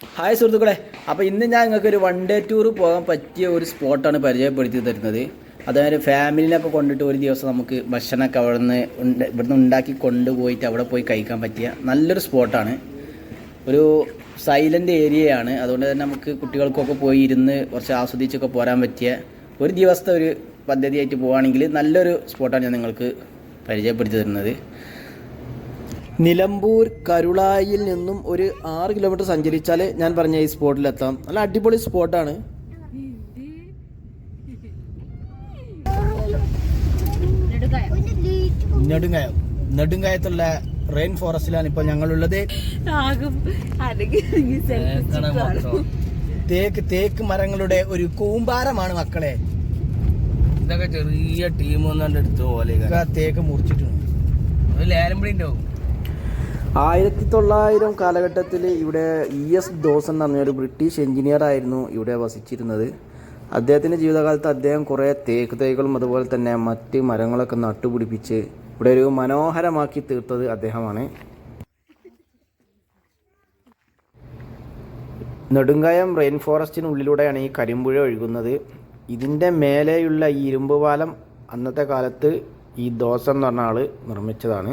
Hi സുഹൃത്തുക്കളെ. അപ്പോൾ ഇന്ന് ഞാൻ നിങ്ങൾക്ക് ഒരു വൺ ഡേ ടൂർ പോകാൻ പറ്റിയ ഒരു സ്പോട്ടാണ് പരിചയപ്പെടുത്തി തരുന്നത്. അതായത് ഫാമിലിനൊക്കെ കൊണ്ടിട്ട് ഒരു ദിവസം നമുക്ക് ഭക്ഷണമൊക്കെ അവിടെ നിന്ന് ഇവിടുന്ന് ഉണ്ടാക്കി കൊണ്ടുപോയിട്ട് അവിടെ പോയി കഴിക്കാൻ പറ്റിയ നല്ലൊരു സ്പോട്ടാണ് ഒരു സൈലന്റ് ഏരിയയാണ് അതുകൊണ്ട് തന്നെ നമുക്ക് കുട്ടികൾക്കൊക്കെ പോയി ഇരുന്ന് കുറച്ച് ആസ്വദിച്ചൊക്കെ പോരാൻ പറ്റിയ ഒരു ദിവസത്തെ ഒരു പദ്ധതിയായിട്ട് പോവുകയാണെങ്കിൽ നല്ലൊരു സ്പോട്ടാണ് ഞാൻ നിങ്ങൾക്ക് പരിചയപ്പെടുത്തി തരുന്നത്. നിലമ്പൂർ കരുളായിൽ നിന്നും ഒരു ആറ് കിലോമീറ്റർ സഞ്ചരിച്ചാൽ ഞാൻ പറഞ്ഞ ഈ സ്പോട്ടിലെത്താം നല്ല അടിപൊളി സ്പോട്ടാണ് നെടുങ്കായം. നെടുങ്കായത്തുള്ള റെയിൻ ഫോറസ്റ്റിലാണ് ഇപ്പോൾ ഞങ്ങളുള്ളത്. തേക്ക് തേക്ക് മരങ്ങളുടെ ഒരു കൂമ്പാരമാണ് മക്കളെ. ഇതൊക്കെ ചെറിയ ടീം ഒന്നാണ്ട് എടുത്തു പോലെ തേക്ക് മുറിച്ചിട്ടുണ്ട്. ലേലം പിടി ഉണ്ടാവും ആയിരത്തി തൊള്ളായിരം കാലഘട്ടത്തിൽ ഇവിടെ ഇ എസ് ദോസൻ എന്ന് പറഞ്ഞ ഒരു ബ്രിട്ടീഷ് എഞ്ചിനീയർ ആയിരുന്നു ഇവിടെ വസിച്ചിരുന്നത്. അദ്ദേഹത്തിന്റെ ജീവിതകാലത്ത് അദ്ദേഹം കുറേ തേക്ക് തൈകളും അതുപോലെ തന്നെ മറ്റ് മരങ്ങളൊക്കെ നട്ടുപിടിപ്പിച്ച് ഇവിടെ ഒരു മനോഹരമാക്കി തീർത്തത് അദ്ദേഹമാണ്. നെടുങ്കായം റെയിൻ ഫോറസ്റ്റിനുള്ളിലൂടെയാണ് ഈ കരിമ്പുഴ ഒഴുകുന്നത്. ഇതിന്റെ മേലെയുള്ള ഈ ഇരുമ്പ് പാലം അന്നത്തെ കാലത്ത് ഈ ദോസം എന്ന് പറഞ്ഞ ആൾ നിർമ്മിച്ചതാണ്.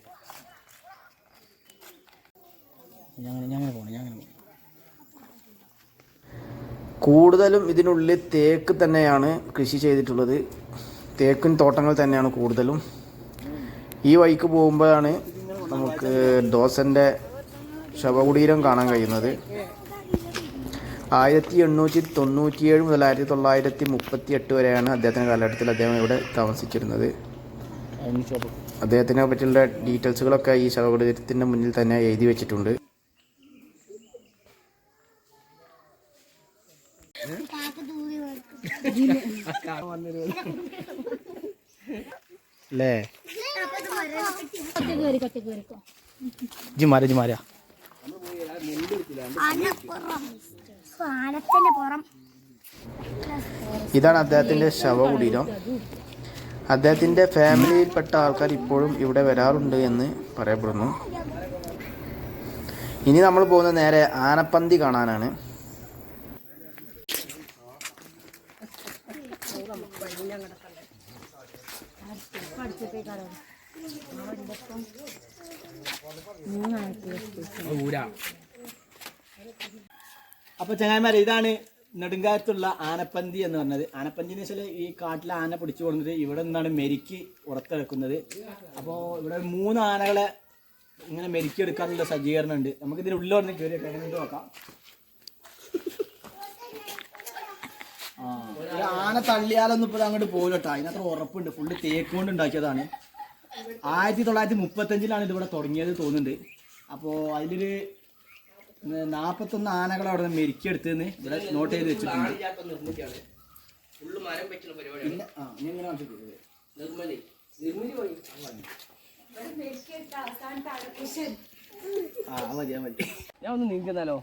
കൂടുതലും ഇതിനുള്ളിൽ തേക്ക് തന്നെയാണ് കൃഷി ചെയ്തിട്ടുള്ളത്. തേക്കിൻ തോട്ടങ്ങൾ തന്നെയാണ് കൂടുതലും. ഈ വഴിക്ക് പോകുമ്പോഴാണ് നമുക്ക് ദോസന്റെ ശവകുടീരം കാണാൻ കഴിയുന്നത്. ആയിരത്തി എണ്ണൂറ്റി തൊണ്ണൂറ്റിയേഴ് മുതൽ ആയിരത്തി തൊള്ളായിരത്തി മുപ്പത്തി എട്ട് വരെയാണ് അദ്ദേഹത്തിന്റെ കാലഘട്ടത്തിൽ അദ്ദേഹം ഇവിടെ താമസിച്ചിരുന്നത്. അദ്ദേഹത്തിനെ പറ്റിയുള്ള ഡീറ്റെയിൽസുകളൊക്കെ ഈ ശവകുടീരത്തിന്റെ മുന്നിൽ തന്നെ എഴുതി വെച്ചിട്ടുണ്ട്. അല്ലേ ജി മാര ജി മാര ഇതാണ് അദ്ദേഹത്തിന്റെ ശവകുടീരം. അദ്ദേഹത്തിന്റെ ഫാമിലിയിൽപ്പെട്ട ആൾക്കാർ ഇപ്പോഴും ഇവിടെ വരാറുണ്ട് എന്ന് പറയപ്പെടുന്നു. ഇനി നമ്മൾ പോകുന്നത് നേരെ ആനപ്പന്തി കാണാനാണ്. ഊരാ അപ്പോൾ ചങ്ങായിമാരെ ഇതാണ് നെടുങ്കാലത്തുള്ള ആനപ്പന്തി എന്ന് പറഞ്ഞത്. ആനപ്പന്തി എന്ന് വെച്ചാൽ ഈ കാട്ടിലെ ആന പിടിച്ചു കൊടുക്കുന്നത് ഇവിടെ നിന്നാണ് മെരിക്ക് ഉറത്തെടുക്കുന്നത് അപ്പോൾ ഇവിടെ മൂന്ന് ആനകളെ ഇങ്ങനെ മെരിക്കെടുക്കാനുള്ള സജ്ജീകരണം ഉണ്ട് നമുക്ക് ഇതിന് ഉള്ളിൽ കയറി കഴിഞ്ഞിട്ട് നോക്കാം ആ ഒരു ആന തള്ളിയാലൊന്നും ഇപ്പോൾ അങ്ങോട്ട് പോലട്ടോ അതിനത്ര ഉറപ്പുണ്ട്. ഫുള്ള് തേക്ക് കൊണ്ട് ഉണ്ടാക്കിയതാണ് ആയിരത്തി തൊള്ളായിരത്തി മുപ്പത്തഞ്ചിലാണ് ഇതിവിടെ തുടങ്ങിയത് തോന്നുന്നുണ്ട്. അപ്പോൾ അതിലൊരു നാൽപ്പത്തൊന്ന് ആനകൾ അവിടെ നിന്ന് മെരുക്കിയെടുത്തെന്ന് ഇവിടെ നോട്ട് ചെയ്ത് വെച്ചിട്ടുണ്ട്. പിന്നെ ആ ഇനി എങ്ങനെ കാണിച്ചിട്ടുള്ളത് ആ അത് മതി അത് മതി. ഞാൻ ഒന്ന് നീങ്ങുന്നാലോ